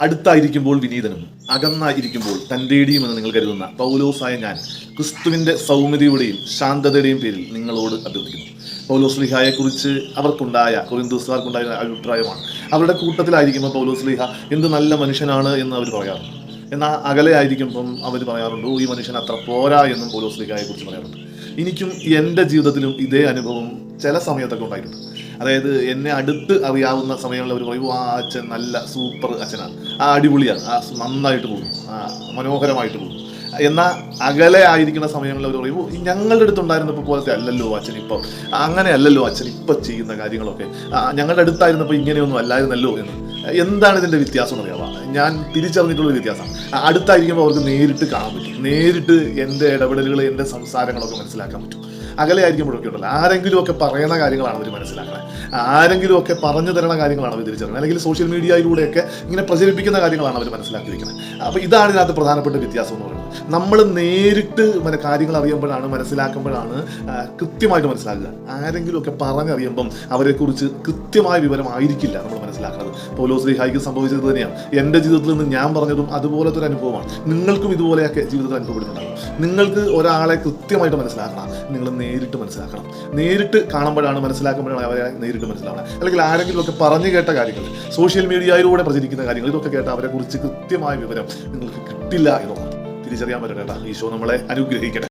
അടുത്തായിരിക്കുമ്പോൾ വിനീതനും അകന്നായിരിക്കുമ്പോൾ തന്റെടിയും എന്ന് നിങ്ങൾ കരുതുന്ന പൗലോസായ ഞാൻ ക്രിസ്തുവിന്റെ സൗമ്യതയുടെയും ശാന്തതയുടെയും പേരിൽ നിങ്ങളോട് അഭ്യർത്ഥിക്കുന്നു. പൗലോസ് ലിഹായെക്കുറിച്ച് അവർക്കുണ്ടായ കൊറിന്തോസുകാർക്കുണ്ടായ അഭിപ്രായമാണ്. അവരുടെ കൂട്ടത്തിലായിരിക്കുമ്പോൾ പൗലോസ് ലിഹ എന്ത് നല്ല മനുഷ്യനാണ് എന്ന് അവർ പറയാറുണ്ട്. എന്നാൽ അകലെയായിരിക്കും ഇപ്പം അവർ പറയാറുണ്ട് ഈ മനുഷ്യൻ അത്ര പോരാ എന്നും പോലും ലിഹായെ കുറിച്ച് പറയാറുണ്ട്. എനിക്കും എന്റെ ജീവിതത്തിലും ഇതേ അനുഭവം ചില സമയത്തൊക്കെ ഉണ്ടായിട്ടുണ്ട്. അതായത് എന്നെ അടുത്ത് അറിയാവുന്ന സമയങ്ങളിൽ അവർ പറയും ആ അച്ഛൻ നല്ല സൂപ്പർ അച്ഛനാണ്. ആ അടിപൊളിയാണ്. ആ നന്നായിട്ട് പോകും ആ മനോഹരമായിട്ട് പോകും എന്നാൽ അകലെ ആയിരിക്കുന്ന സമയങ്ങളിൽ അവർ പറയുമ്പോൾ "ഓ, ഈ ഞങ്ങളുടെ അടുത്തുണ്ടായിരുന്നപ്പോൾ പോലത്തെ അല്ലല്ലോ അച്ഛൻ ഇപ്പം. അങ്ങനെ അല്ലല്ലോ അച്ഛൻ ഇപ്പം ചെയ്യുന്ന കാര്യങ്ങളൊക്കെ. ഞങ്ങളുടെ അടുത്തായിരുന്നപ്പോൾ ഇങ്ങനെയൊന്നും അല്ലായിരുന്നല്ലോ എന്ന്. എന്താണ് ഇതിന്റെ വ്യത്യാസം എന്ന് ഞാൻ തിരിച്ചറിഞ്ഞിട്ടുള്ള ഒരു വ്യത്യാസം. അടുത്തായിരിക്കുമ്പോൾ അവർക്ക് നേരിട്ട് കാണാൻ പറ്റും. നേരിട്ട് എന്റെ ഇടപെടലുകൾ എന്റെ സംസാരങ്ങളൊക്കെ മനസ്സിലാക്കാൻ പറ്റും. അകലെ ആയിരിക്കുമ്പോഴൊക്കെ ഉണ്ടല്ലോ. ആരെങ്കിലും ഒക്കെ പറയുന്ന കാര്യങ്ങളാണ് അവർ മനസ്സിലാക്കുന്നത് ആരെങ്കിലും ഒക്കെ പറഞ്ഞു തരുന്ന കാര്യങ്ങളാണ് അവർ തിരിച്ചറിയുന്നത്. അല്ലെങ്കിൽ സോഷ്യൽ മീഡിയയിലൂടെയൊക്കെ ഇങ്ങനെ പ്രചരിപ്പിക്കുന്ന കാര്യങ്ങളാണ് അവർ മനസ്സിലാക്കി വെക്കുന്നത് അപ്പോൾ ഇതാണ് ഇതിനകത്ത് പ്രധാനപ്പെട്ട വ്യത്യാസം എന്ന് പറയുന്നത്. നമ്മൾ നേരിട്ട് മറ്റേ കാര്യങ്ങൾ അറിയുമ്പോഴാണ് മനസ്സിലാക്കുമ്പോഴാണ് കൃത്യമായിട്ട് മനസ്സിലാക്കുക. ആരെങ്കിലും ഒക്കെ പറഞ്ഞറിയുമ്പം അവരെക്കുറിച്ച് കൃത്യമായ വിവരമായിരിക്കില്ല നമ്മൾ മനസ്സിലാക്കുന്നത്. പൗലോസ് ശ്രീഹായിക്ക് സംഭവിച്ചത് തന്നെയാണ്. എന്റെ ജീവിതത്തിൽ നിന്ന് ഞാൻ പറഞ്ഞതും അതുപോലത്തെ ഒരു അനുഭവമാണ്. നിങ്ങൾക്കും ഇതുപോലെയൊക്കെ ജീവിതത്തിൽ അനുഭവപ്പെടുന്നുണ്ടാകും നിങ്ങൾക്ക് ഒരാളെ കൃത്യമായിട്ട് മനസ്സിലാക്കണം. നിങ്ങൾ നേരിട്ട് മനസ്സിലാക്കണം. നേരിട്ട് കാണുമ്പോഴാണ് മനസ്സിലാക്കുമ്പോഴാണ് അവരെ നേരിട്ട് മനസ്സിലാവണം. അല്ലെങ്കിൽ ആരെങ്കിലും ഒക്കെ പറഞ്ഞു കേട്ട കാര്യങ്ങൾ സോഷ്യൽ മീഡിയയിലൂടെ പ്രചരിക്കുന്ന കാര്യങ്ങൾ ഇതൊക്കെ കേട്ട അവരെ കുറിച്ച് കൃത്യമായ വിവരം നിങ്ങൾക്ക് കിട്ടില്ല എന്നുള്ളതാണ് തിരിച്ചറിയാൻ ഈ ഈശോ നമ്മളെ അനുഗ്രഹിക്കട്ടെ.